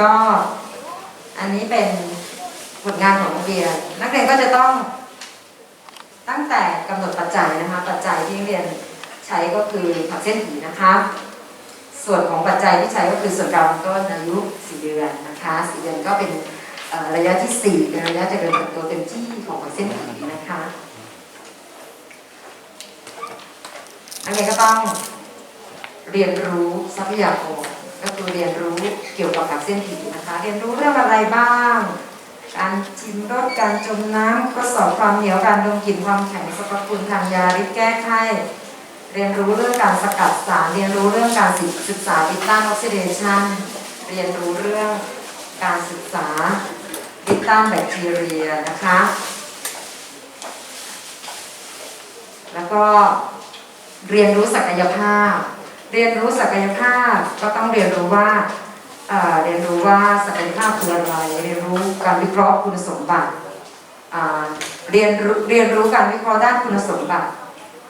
ก็อันนี้เป็นผลงานของนักเรียน นักเรียนก็จะต้องตั้งแต่กำหนดปัจจัยนะคะ ปัจจัยที่เรียนใช้ก็คือผักเส้นผีนะคะ ส่วนของปัจจัยที่ใช้ก็คือส่วนกลางต้นอายุ4เดือนนะคะ4เดือนก็เป็นระยะที่4เป็นระยะเจริญเติบโตเต็มที่ของผักเส้นผีนะคะอันนี้ก็ต้องเรียนรู้ทรัพยากร ก็คือเรียนรู้เกี่ยวกับผักเส้นผีนะคะ เรียนรู้เรื่องอะไรบ้าง การชิมรสการจมน้ำข้อสอบความเหนียวการดมกลิ่นความแข็งสรรพคุณทางยาฤทธิ์แก้ไขเรียนรู้เรื่องการสกัดสาร เรียนรู้เรื่องการศึกษาติดตั้งออกซิเดชันเรียนรู้เรื่องการศึกษาติดตั้งแบคทีเรียนะคะ แล้วก็เรียนรู้ศักยภาพ เรียนรู้ศักยภาพก็ต้องเรียนรู้ว่าเรียนรู้ว่าศักยภาพคืออะไร เรียนรู้การวิเคราะห์คุณสมบัติเรียนรู้เรียนรู้การวิเคราะห์ด้านคุณสมบัติ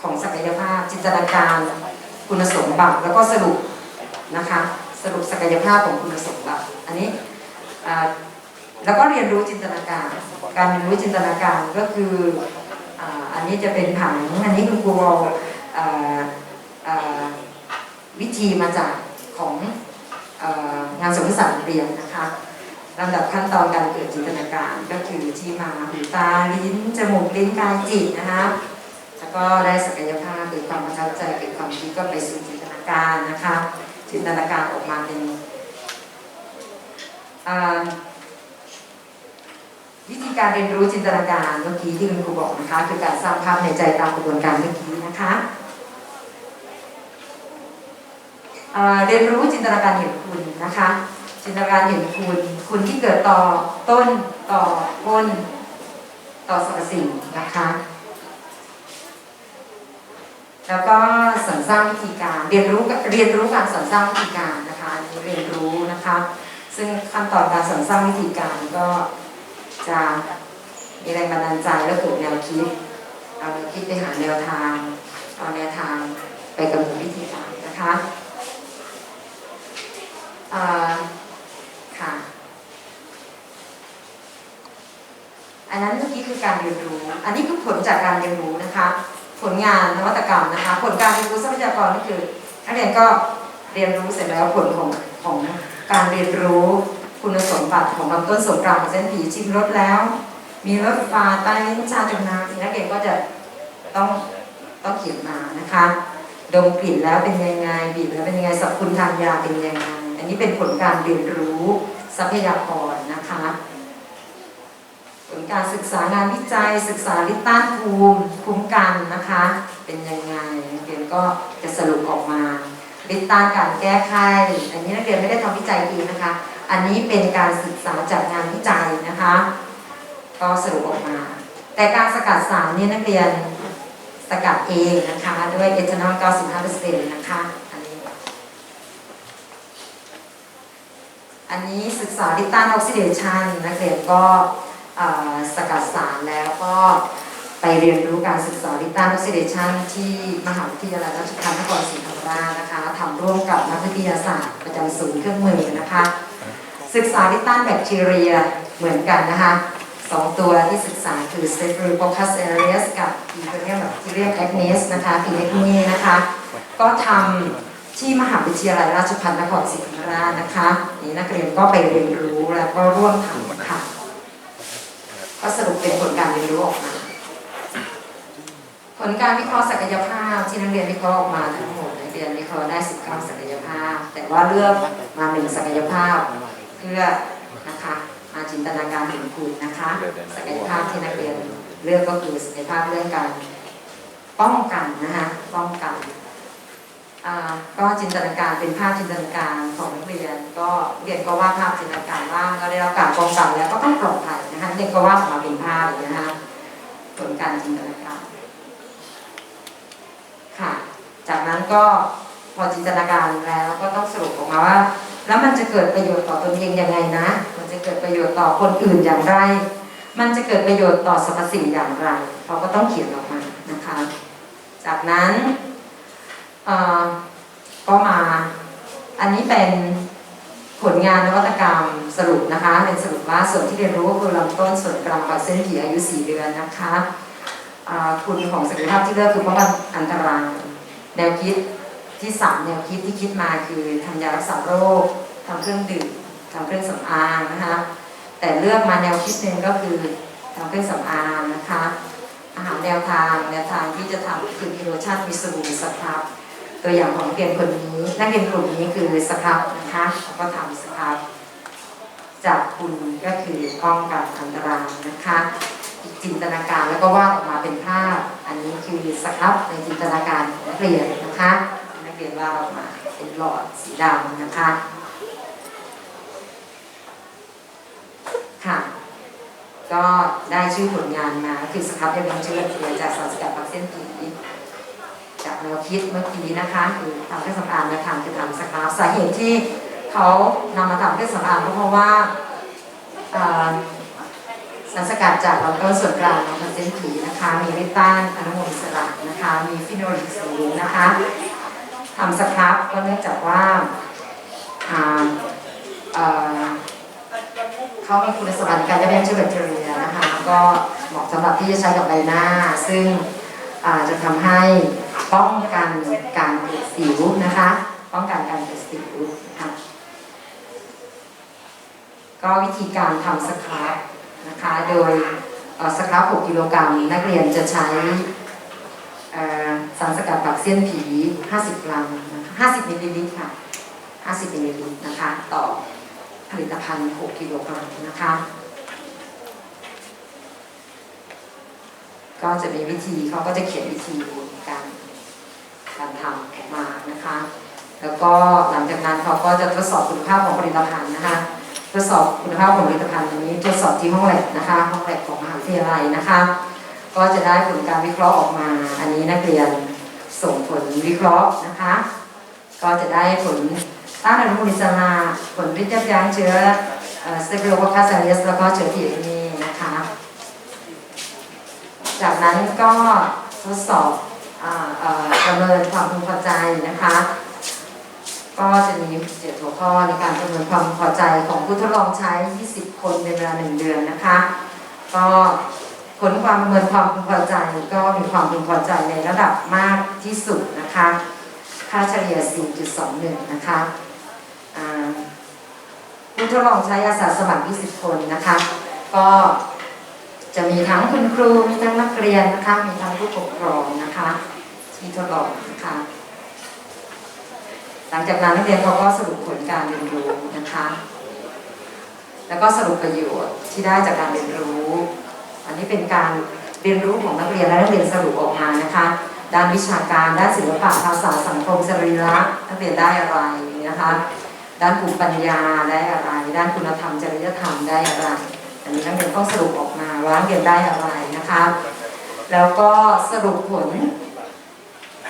ของศักยภาพ จินตนาการคุณสมบัติแล้วก็สรุปนะคะสรุปศักยภาพของคุณสมบัติอันนี้แล้วก็เรียนรู้จินตนาการ การเรียนรู้จินตนาการก็คืออันนี้จะเป็นผังอันนี้คุณครูเอาอ่าอ่า วิธีมาจากของอางานสมมติศาสตร์เรียนนะคะลำดับขั้นตอนการเกิดจินตนาการก็คือที่มาหูตาลิ้นจมูกลิ้นกายจิตนะคะแล้วก็ได้ศักยภาพเกิดความประทับใจเกิดความคิดก็ไปสู่จินตนาการนะคะจินตนาการออกมาเป็นวิธีการเรียนรู้จินตนาการเมื่อกี้ที่คุณครูบอกนะคะคือการสร้างภาพในใจตามกระบวนการเมื่อกี้นะคะอ่า เรียนรู้จินตนาการเห็นคุณนะคะ จินตนาการเห็นคุณ คุณที่เกิดต่อต้นต่อก้น ต่อสรรพสิ่งนะคะ แล้วก็สรรสร้างวิธีการเรียนรู้เรียนรู้การสรรสร้างวิธีการนะคะเรียนรู้นะคะ ซึ่งขั้นตอนการสรรสร้างวิธีการก็จะมีแรงบันดาลใจและเกิดแนวคิดเอาแนวคิดไปหาแนวทางเอาแนวทางไปกำหนดวิธีการนะคะ ค่ะ อันนั้นเมื่อกี้คือการเรียนรู้ อันนี้คือผลจากการเรียนรู้นะคะ ผลงานนวัตกรรมนะคะ ผลการเรียนรู้ทรัพยากรก็คือนักเรียนก็เรียนรู้เสร็จแล้วผลของของการเรียนรู้คุณสมบัติของลำต้นส่วนกลางของเส้นผีชิมรสแล้ว มีรสฟ้าใต้ลิ้นชาจมน้ำนักเรียนก็จะต้องต้องเขียนมานะคะ ดมกลิ่นแล้วเป็นยังไงบีบแล้วเป็นยังไงสรรพคุณทางยาเป็นยังไง นี้เป็นผลการเรียนรู้ทรัพยากรนะคะผลการศึกษางานวิจัย ศึกษาลิต้านภูมิคุ้มกันนะคะ เป็นยังไงนักเรียนก็จะสรุปออกมาลิต้านการแก้ไขอันนี้นักเรียนไม่ได้ทำวิจัยเองนะคะ อันนี้เป็นการศึกษาจากงานวิจัยนะคะ ก็สรุปออกมา แต่การสกัดสารนี่นักเรียนสกัดเองนะคะ ด้วยเอทานอล95%นะคะ อันนี้ศึกษาลิตานออกซิเดชันนักเรียนก็สกัดสารแล้วก็ไปเรียนรู้การศึกษาลิตานออกซิเดชันที่มหาวิทยาลัยราชภัฏนครศรีธรรมราชนะคะทำร่วมกับนักวิทยาศาสตร์ประจำศูนย์เครื่องมือนะคะ ศึกษาลิตานแบคทีเรียเหมือนกันนะคะสองตัวที่ศึกษาคือ Staphylococcus aureus กับ Ethereum bacterium agnes นะคะ p n e c m i นะคะ ก็ทำ ที่มหาวิทยาลัยราชภัฏนครศรีธรรมราชนะคะนี่นักเรียนก็ไปเรียนรู้แล้วก็ร่วมทำค่ะก็สรุปเป็นผลการเรียนรู้ออกมาผลการวิเคราะห์ศักยภาพที่นักเรียนวิเคราะห์ออกมาทั้งหมดนักเรียนวิเคราะห์ได้19ศักยภาพ แต่ว่าเลือกมาหนึ่งศักยภาพเพื่อนะคะมาจินตนาการเห็นคุณนะคะศักยภาพที่นักเรียนเลือกก็คือศักยภาพเรื่องการป้องกันนะคะป้องกัน ก็จินตนาการเป็นภาพจินตนาการของนักเรียน ก็เรียนก็วาดภาพจินตนาการว่างก็ได้รับการป้องกันแล้วก็ต้องปลอดภัยนะคะเด็กก็วาดออกมาเป็นภาพอย่างนี้นะคะผลการจินตนาการค่ะ จากนั้นก็พอจินตนาการแล้วก็ต้องสรุปออกมาว่า แล้วมันจะเกิดประโยชน์ต่อตนเองยังไงนะ มันจะเกิดประโยชน์ต่อคนอื่นอย่างไร มันจะเกิดประโยชน์ต่อสรรพสิ่งอย่างไรเขาก็ต้องเขียนออกมานะคะ จากนั้น ก็มา อันนี้เป็นผลงานนวัตกรรมสรุปนะคะ เป็นสรุปว่าส่วนที่เรียนรู้ก็คือลำต้นส่วนกลางกับเส้นผีอายุ 4 เดือนนะคะคุณของศักยภาพที่เลือกคือป้องกันอันตรายแนวคิดที่ 3 แนวคิดที่คิดมาคือทำยารักษาโรคทำเครื่องดื่มทำเครื่องสำอางนะคะแต่เลือกมาแนวคิดหนึ่งก็คือทำเครื่องสำอางนะคะอาหารแนวทางแนวทางที่จะทำคือมีโลชั่นมีสบู่สครับ ตัวอย่างของนักเรียนคนนี้นักเรียนกลุ่มนี้คือสครับนะคะแล้วก็ทำสครับจากคุณก็คือป้องกันอันตรายนะคะจินตนาการแล้วก็วาดออกมาเป็นภาพ อันนี้คือสครับในจินตนาการของนักเรียนนะคะ นักเรียนวาดออกมาเป็นหลอดสีดำนะคะค่ะก็ได้ชื่อผลงานมาคือสครับได้เป็นชื่อเรียนจากสารสกัดผักเส้นผี จากแนวคิดเมื่อกี้นะคะคือทำเครื่องสำอางและทำคือทำสครับสาเหตุที่เขานำมาทำเครื่องสำอางก็เพราะว่าสารสกัดจากลำต้นส่วนกลางของผักเส้นผีนะคะ มีฤทธิ์ต้านอนุมูลอิสระนะคะ มีฟิโนลิกสูงนะคะทำสครับก็เนื่องจากว่าอ่าเขามีคุณสมบัติการยับยั้งเชื้อแบคทีเรียนะคะ ก็เหมาะสำหรับที่จะใช้กับใบหน้า ซึ่งจะทำให้ ป้องกันการเกิดสิวนะคะ ป้องกันการเกิดสิวนะคะก็วิธีการทำสครับนะคะ โดยสครับ6กิโลกรัมนักเรียนจะใช้สารสกัดปักเสี้ยนผี 50 กรัมนะคะ50มิลลิลิตรค่ะ 50มิลลิลิตรนะคะ ต่อผลิตภัณฑ์ 6 กิโลกรัมนะคะ ก็จะมีวิธีเขาก็จะเขียนวิธีการ การทำออกมานะคะ แล้วก็หลังจากนั้นเขาก็จะทดสอบคุณภาพของผลิตภัณฑ์นะคะ ทดสอบคุณภาพของผลิตภัณฑ์นี้ทดสอบที่ห้องแลบนะคะ ห้องแลบของมหาวิทยาลัยนะคะ ก็จะได้ผลการวิเคราะห์ออกมา อันนี้นักเรียนส่งผลวิเคราะห์นะคะ ก็จะได้ผลต้านอนุมูลอิสระผลริดยับยั้งเชื้อสเตปโลโคคัสซาเลียสแล้วก็เชื้อพีเอนีนะคะ จากนั้นก็ทดสอบ ประเมินความพึงพอใจนะคะ ก็จะมีเจ็ดหัวข้อในการประเมินความพึงพอใจของผู้ทดลองใช้ 20 คนในเวลา1เดือนนะคะ ก็ผลความประเมินความพึงพอใจก็มีความพึงพอใจในระดับมากที่สุดนะคะ ค่าเฉลี่ย 4.21 นะคะผู้ทดลองใช้อาสาสมัคร 20 คนนะคะ ก็ จะมีทั้งคุณครูมีทั้งนักเรียนนะคะมีทั้งผู้ปกครองนะคะที่ทดลองนะคะหลังจากนั้นนักเรียนเขาก็สรุปผลการเรียนรู้นะคะ แล้วก็สรุปประโยชน์ที่ได้จากการเรียนรู้ อันนี้เป็นการเรียนรู้ของนักเรียนและนักเรียนสรุปออกมานะคะด้านวิชาการด้านศิลปะภาษาสังคมสรีระนักเรียนได้อะไรนะคะ ด้านภูมิปัญญาได้อะไร ด้านคุณธรรมจริยธรรมได้อะไร อันนี้นักเรียนต้อสรุปออกมาว่านักเรียนได้อะไรนะคะ แล้วก็สรุปผล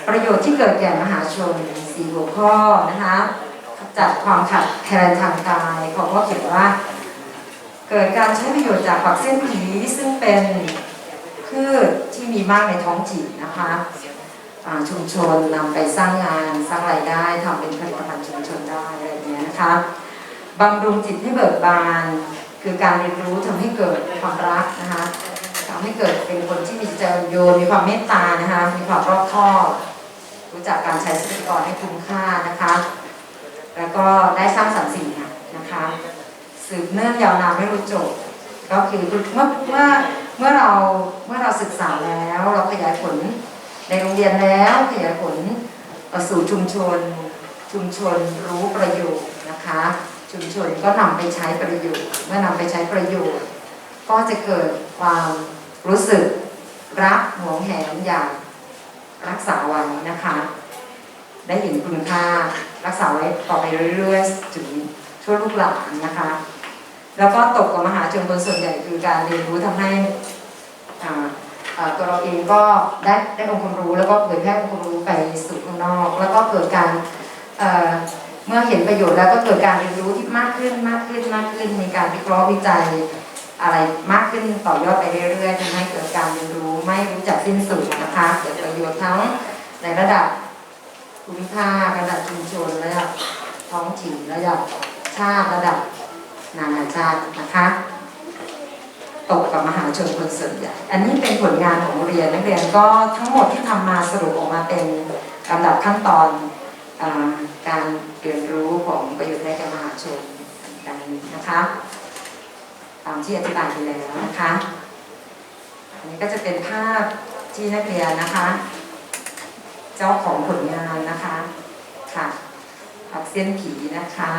ประโยชน์ที่เกิดแก่มหาชนสี่หัวข้อนะคะจัดความขัดแคลนทางกายเขาก็เขียนว่า เกิดการใช้ประโยชน์จากผักเส้นผีซึ่งเป็นพืชที่มีมากในท้องถิ่นนะคะชุมชนนำไปสร้างงานสร้างรายได้ทำเป็นผลิตภัณฑ์ชุมชนได้อะไรอย่างเงี้ยนะคะบำรุงจิตให้เบิกบาน คือการเรียนรู้ทำให้เกิดความรักนะคะทำให้เกิดเป็นคนที่มีใจอ่อนโยนมีความเมตตานะคะ มีความรอบคอบรู้จักการใช้ทรัพยากรให้คุ้มค่านะคะ แล้วก็ได้สร้างสรรค์สิ่งนะคะสืบเนื่องยาวนานไม่รู้จบ ก็คือเมื่อเมื่อเมื่อเราเมื่อเราศึกษาแล้ว เราขยายผลในโรงเรียนแล้วขยายผลสู่ชุมชนชุมชนรู้ประโยชน์นะคะ ชุมชนก็นำไปใช้ประโยชน์ เมื่อนำไปใช้ประโยชน์ ก็จะเกิดความรู้สึกรักหวงแหนอยากรักษาไว้นะคะ ได้เห็นคุณค่ารักษาไว้ต่อไปเรื่อยๆ ถึงช่วลูกหลานนะคะ แล้วก็ตกกับมหาชนคนส่วนใหญ่คือการเรียนรู้ทำให้ตัวเราเองก็ได้ได้องค์ความรู้แล้วก็เผยแพร่องค์ความรู้ไปสู่ข้างนอก แล้วก็เกิดการ เมื่อเห็นประโยชน์แล้วก็เกิดการเรียนรู้ที่มากขึ้นมากขึ้นมากขึ้น มีการวิเคราะห์วิจัยอะไรมากขึ้นต่อยอดไปเรื่อยๆทำให้เกิดการเรียนรู้ไม่รู้จักสิ้นสุดนะคะเกิดประโยชน์ทั้งในระดับภูมิภาคระดับชุมชนระดับท้องถิ่นระดับชาติระดับนานาชาตินะคะตกกับมหาชนคนส่วนใหญ่อันนี้เป็นผลงานของเรียนนักเรียนก็ทั้งหมดที่ทำมาสรุปออกมาเป็นลำดับขั้นตอน การเรียนรู้ของประโยชน์ให้แก่มหาชนดังนี้นะคะตามที่อธิบายไปแล้วนะคะ อันนี้ก็จะเป็นภาพที่นักเรียนนะคะ เจ้าของผลงานนะคะค่ะผักเส้นผีนะคะ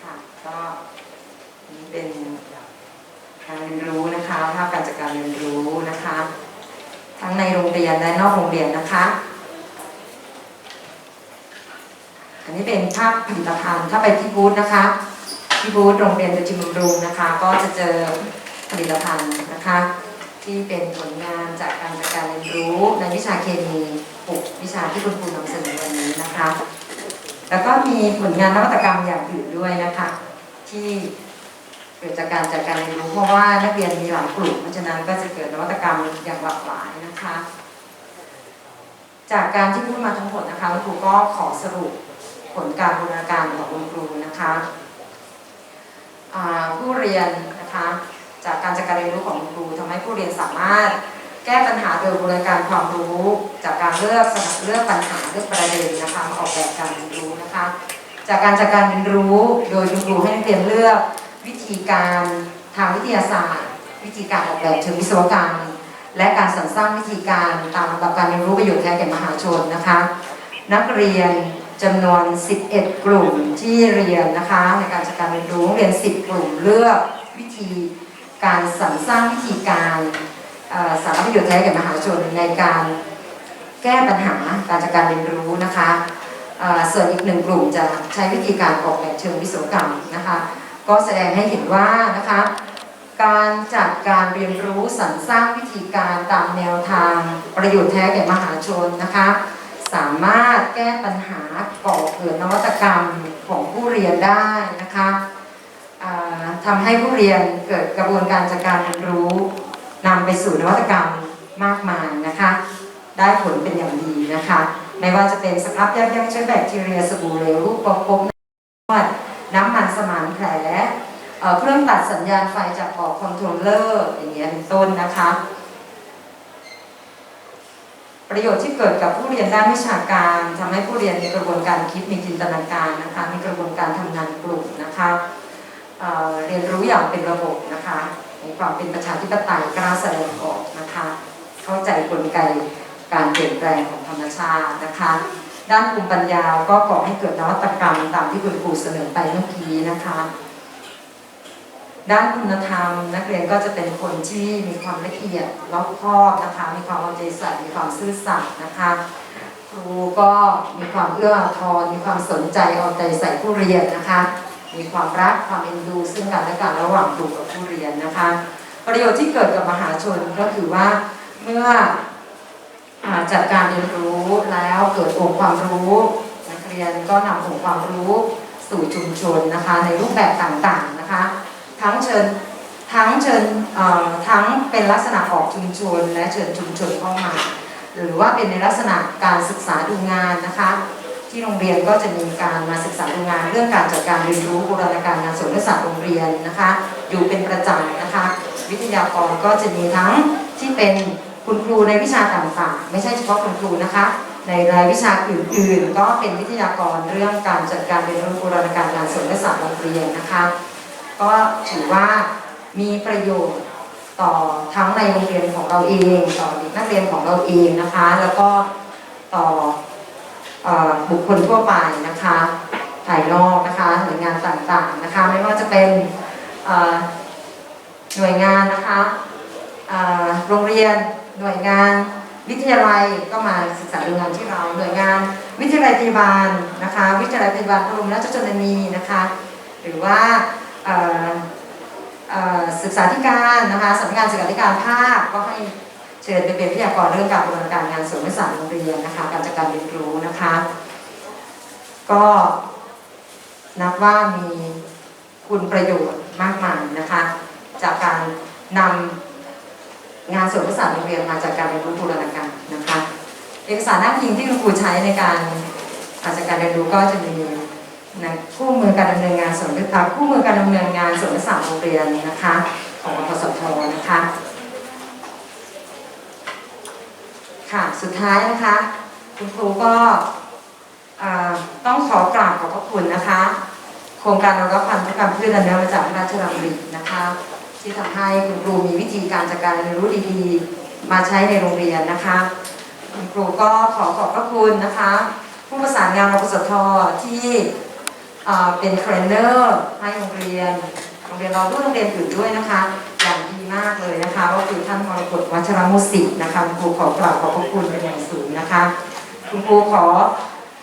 ค่ะก็นี่เป็นการเรียนรู้ เรียนรู้นะคะ ทั้งในโรงเรียนและนอกโรงเรียนนะคะ อันนี้เป็นภาพผลิตภัณฑ์ถ้าไปที่บูธนะคะที่บูธโรงเรียนดุจิมบำรุงนะคะ ก็จะเจอผลิตภัณฑ์นะคะ ที่เป็นผลงานจากการการเรียนรู้ในวิชาเคมี6วิชาที่คุณครูนำเสนอวันนี้นะคะ แล้วก็มีผลงานนวัตกรรมอย่างอื่นด้วยนะคะ ที่ เกิดจากการจัดการเรียนรู้เพราะว่านักเรียนมีหลายกลุ่มเพราะฉะนั้นก็จะเกิดนวัตกรรมอย่างหลากหลายนะคะ จากการที่พูดมาทั้งหมดนะคะคุณครูก็ขอสรุปผลการบูรณาการของคุณครูนะคะผู้เรียนนะคะจากการจัดการเรียนรู้ของคุณครูทำให้ผู้เรียนสามารถแก้ปัญหาโดยบูรณาการความรู้ จากการเลือกเลือกปัญหาเลือกประเด็นนะคะมาออกแบบการเรียนรู้นะคะ จากการจัดการเรียนรู้โดยคุณครูให้นักเรียนเลือก วิธีการทางวิทยาศาสตร์ วิธีการออกแบบเชิงวิศวกรรม และการสรรสร้างวิธีการตามลำดับการเรียนรู้ประโยชน์แท้แก่มหาชนนะคะ นักเรียนจำนวน 11 กลุ่มที่เรียนนะคะ ในการจัดการเรียนรู้เรียน 10 กลุ่มเลือกวิธีการสรรสร้างวิธีการสารประโยชน์แท้แก่มหาชนในการแก้ปัญหาการจัดการเรียนรู้นะคะส่วนอีกหนึ่งกลุ่มจะใช้วิธีการออกแบบเชิงวิศวกรรมนะคะ ก็แสดงให้เห็นว่านะคะการจัดการเรียนรู้สรรสร้างวิธีการตามแนวทางประโยชน์แท้แก่มหาชนนะคะ สามารถแก้ปัญหาก่อเกิดนวัตกรรมของผู้เรียนได้นะคะทำให้ผู้เรียนเกิดกระบวนการจัดการเรียนรู้นำไปสู่นวัตกรรมมากมายนะคะ ได้ผลเป็นอย่างดีนะคะ ไม่ว่าจะเป็นสครับยับยั้งเชื้อแบคทีเรียสบู่เหลวรูปประคบนวด น้ำมันสมานแผลเเครื่องตัดสัญญาณไฟจากปอกคอนโทรลเลอร์อย่างเงี้ยเป็นต้นนะคะ ประโยชน์ที่เกิดกับผู้เรียนด้านวิชาการทำให้ผู้เรียนมีกระบวนการคิดมีจินตนาการนะคะมีกระบวนการทำงานกลุ่มนะคะเเรียนรู้อย่างเป็นระบบนะคะมีความเป็นประชาธิปไตยกล้าแสดงออกนะคะ เข้าใจกลไกการเปลี่ยนแปลงของธรรมชาตินะคะ ด้านภูมิปัญญาก็ก่อให้เกิดนวัตกรรมตามที่คุณครูเสนอไปเมื่อกี้นะคะ ด้านคุณธรรม นักเรียนก็จะเป็นคนที่มีความละเอียดรอบคอบนะคะ มีความเอาใจใส่มีความซื่อสัตย์นะคะครูก็มีความเอื้ออาทรมีความสนใจเอาใจใส่ผู้เรียนนะคะ มีความรักความเอ็นดู ซึ่งกันและกันระหว่างครูกับผู้เรียนนะคะ ประโยชน์ที่เกิดกับมหาชนก็คือว่าเมื่อ จัดการเรียนรู้แล้วเกิดองค์ความรู้นักเรียนก็นำองค์ความรู้สู่ชุมชนนะคะในรูปแบบต่างๆนะคะทั้งเชิญทั้งเชิญทั้งเป็นลักษณะออกชุมชน และเชิญชุมชนเข้ามา หรือว่าเป็นในลักษณะการศึกษาดูงานนะคะที่โรงเรียนก็จะมีการมาศึกษาดูงาน เรื่องการจัดการเรียนรู้บูรณาการงานส่วนราชการโรงเรียนนะคะ อยู่เป็นประจำนะคะ วิทยากรก็จะมีทั้งที่เป็น คุณครูในวิชาต่างๆ ไม่ใช่เฉพาะคุณครูนะคะ ในรายวิชาอื่นๆ ก็เป็นวิทยากรเรื่องการจัดการเรียนรู้บูรณาการงานส่วนราชการโรงเรียนนะคะ ก็ถือว่ามีประโยชน์ต่อทั้งในโรงเรียนของเราเอง ต่อเด็กนักเรียนของเราเองนะคะ แล้วก็ต่ออบุคคลทั่วไปนะคะภายนอกนะคะหน่วยงานต่างๆนะคะ ไม่ว่าจะเป็นหน่วยงานนะคะโรงเรียน หน่วยงานวิทยาลัยก็มาศึกษาดูงานที่เรา หน่วยงาน วิทยาลัยพยาบาลนะคะ วิทยาลัยพยาบาลพระบรมราชชนนีนะคะ หรือว่าศึกษาธิการนะคะสำนักงานศึกษาธิการภาคก็ให้เชิญไปเป็นวิทยากรเรื่องการบริการงานส่วนวิสาโรงเรียนนะคะ การจัดการเรียนรู้นะคะ ก็นับว่ามีคุณประโยชน์มากมายนะคะ จากการนำ งานส่วนวิสาโรงเรียนมาจากการเรียนรู้บูรณาการนะคะเอกสารหน้าพิงที่คุณครูใช้ในการจัดการเรียนรู้ก็จะมีนะคู่มือการดำเนินงานส่วนลึกลับคู่มือการดำเนินงานส่วนลึกษาโรงเรียนนะคะของกสทนะคะค่ะสุดท้ายนะคะ คุณครูก็ต้องขอกราบขอบพระคุณนะคะ โครงการเรารับพันธุกรรมพืชอันเนื่อมาจากพระราชดำรินะคะ ที่ทำให้คุณครูมีวิธีการจัดการเรียนรู้ดีๆ มาใช้ในโรงเรียนนะคะ คุณครูก็ขอขอบพระคุณนะคะ ผู้ประสานงานรพสทที่อ่าเป็นเทรนเนอร์ให้โรงเรียน โรงเรียนเราด้วยโรงเรียนอื่นด้วยนะคะ อย่างดีมากเลยนะคะ ก็คือท่านมรกตวัชรมุสิกนะคะคุณครูขอกราบขอบพระคุณเป็นอย่างสูงนะคะ คุณครูขอ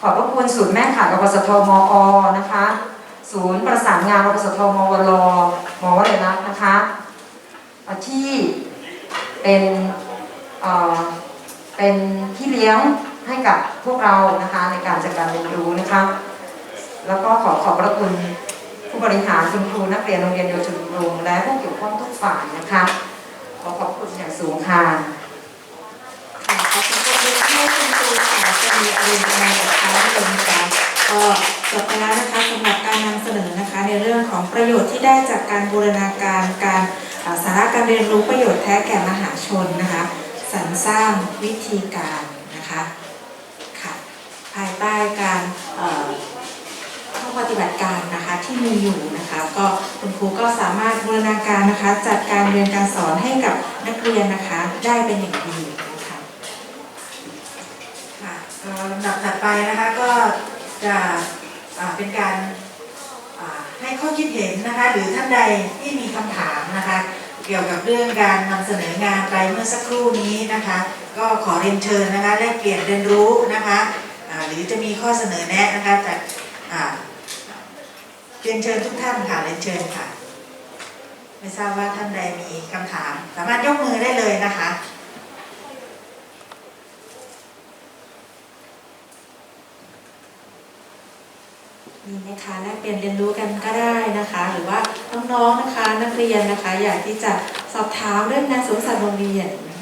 ขอบพระคุณศูนย์แม่ข่ายรพสทมอนะคะ ศูนย์ประสานงานรพสทมวลมวลัยลักษณ์นะคะเอ่อ ที่เป็นเอ่อเป็นที่เลี้ยงให้กับพวกเรานะคะในการจัดการเรียนรู้นะคะแล้วก็ขอขอบพระคุณผู้บริหารคุณครูนักเรียนโรงเรียนเดียวจุฬาลงและผู้เกี่ยวข้องทุกฝ่ายนะคะขอขอบคุณอย่างสูงค่ะขอบคุณครูให้คุณครูค่ะจะมีอารมณ์ประมาณแบบนี้เลยนะคะก็จบไปแล้วนะคะสำหรับการนำเสนอนะคะในเรื่องของประโยชน์ที่ได้จากการบูรณาการการ สาระการเรียนรู้ประโยชน์แท้แก่มหาชนนะคะสรรสร้างวิธีการนะคะค่ะภายใต้การเข้อปฏิบัติการนะคะที่มีอยู่นะคะก็คุณครูก็สามารถบูรณาการนะคะจัดการเรียนการสอนให้กับนักเรียนนะคะได้เป็นอย่างดีนะคะค่ะลำดับถัดไปนะคะก็จะเป็นการ ให้ข้อคิดเห็นนะคะ หรือท่านใดที่มีคำถามนะคะ เกี่ยวกับเรื่องการนำเสนองานไปเมื่อสักครู่นี้นะคะ ก็ขอเรียนเชิญนะคะแลกเปลี่ยนเรียนรู้นะคะหรือจะมีข้อเสนอแนะนะคะจากอ่เรียนเชิญทุกท่านค่ะเรียนเชิญค่ะ ไม่ทราบว่าท่านใดมีคำถาม สามารถยกมือได้เลยนะคะ มีนะคะแลกเปลี่ยนเรียนรู้กันก็ได้นะคะ หรือว่าน้องๆนะคะนักเรียนนะคะ อยากที่จะสอบถามเรื่องงานสวนสัตว์โรงเรียนนะ